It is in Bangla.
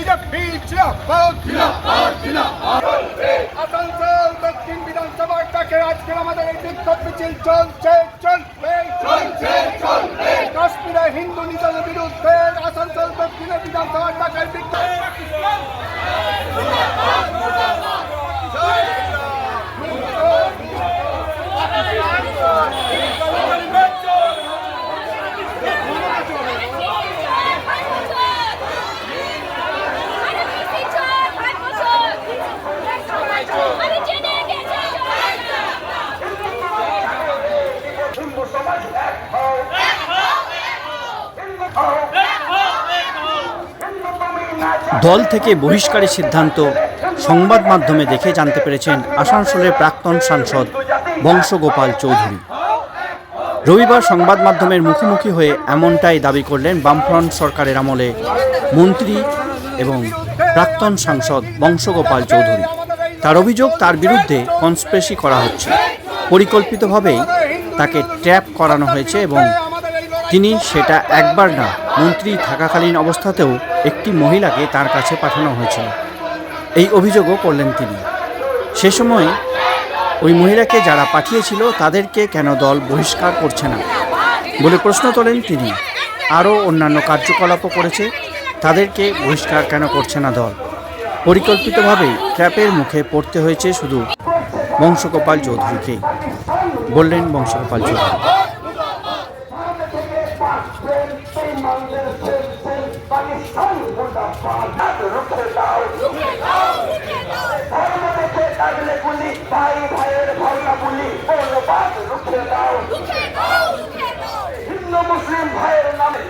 বিজেপি জিন্দাবাদ জিন্দাবাদ জিন্দাবাদ আসানসোল দক্ষিণ বিধানসভার ডাকে আজকে আমাদের এই বিক্ষোভ মিছিল চলছে, চলবে চলছে চলবে। কাশ্মীরে হিন্দু নিধনের বিরুদ্ধে আসানসোল দক্ষিণের বিধানসভার ডাকে বিক্ষোভ দল থেকে বহিষ্কারের সিদ্ধান্ত সংবাদ মাধ্যমে দেখে জানতে পেরেছেন আসানসোলের প্রাক্তন সাংসদ বংশগোপাল চৌধুরী। রবিবার সংবাদ মাধ্যমের মুখোমুখি হয়ে এমনটাই দাবি করলেন বামফ্রন্ট সরকারের আমলে মন্ত্রী এবং প্রাক্তন সাংসদ বংশগোপাল চৌধুরী। তার অভিযোগ, তার বিরুদ্ধে কনস্পেসি করা হচ্ছে। পরিকল্পিতভাবেই তাকে ট্র্যাপ করানো হয়েছে এবং তিনি সেটা একবার না, মন্ত্রী থাকাকালীন অবস্থাতেও একটি মহিলাকে তার কাছে পাঠানো হয়েছিল। এই অভিযোগও করলেন তিনি। সে সময় ওই মহিলাকে যারা পাঠিয়েছিল তাদেরকে কেন দল বহিষ্কার করছে না বলে প্রশ্ন তোলেন তিনি। আরও অন্যান্য কার্যকলাপও করেছে। তাদেরকে বহিষ্কার কেন করছে না দল? পরিকল্পিতভাবেই ট্র্যাপের মুখে পড়তে হয়েছে শুধু বংশগোপাল চৌধুরীকেই। বললেন বংশগোপাল চৌধুরী। রুখে দাও হিন্দু মুসলিম ভাইয়ের নামে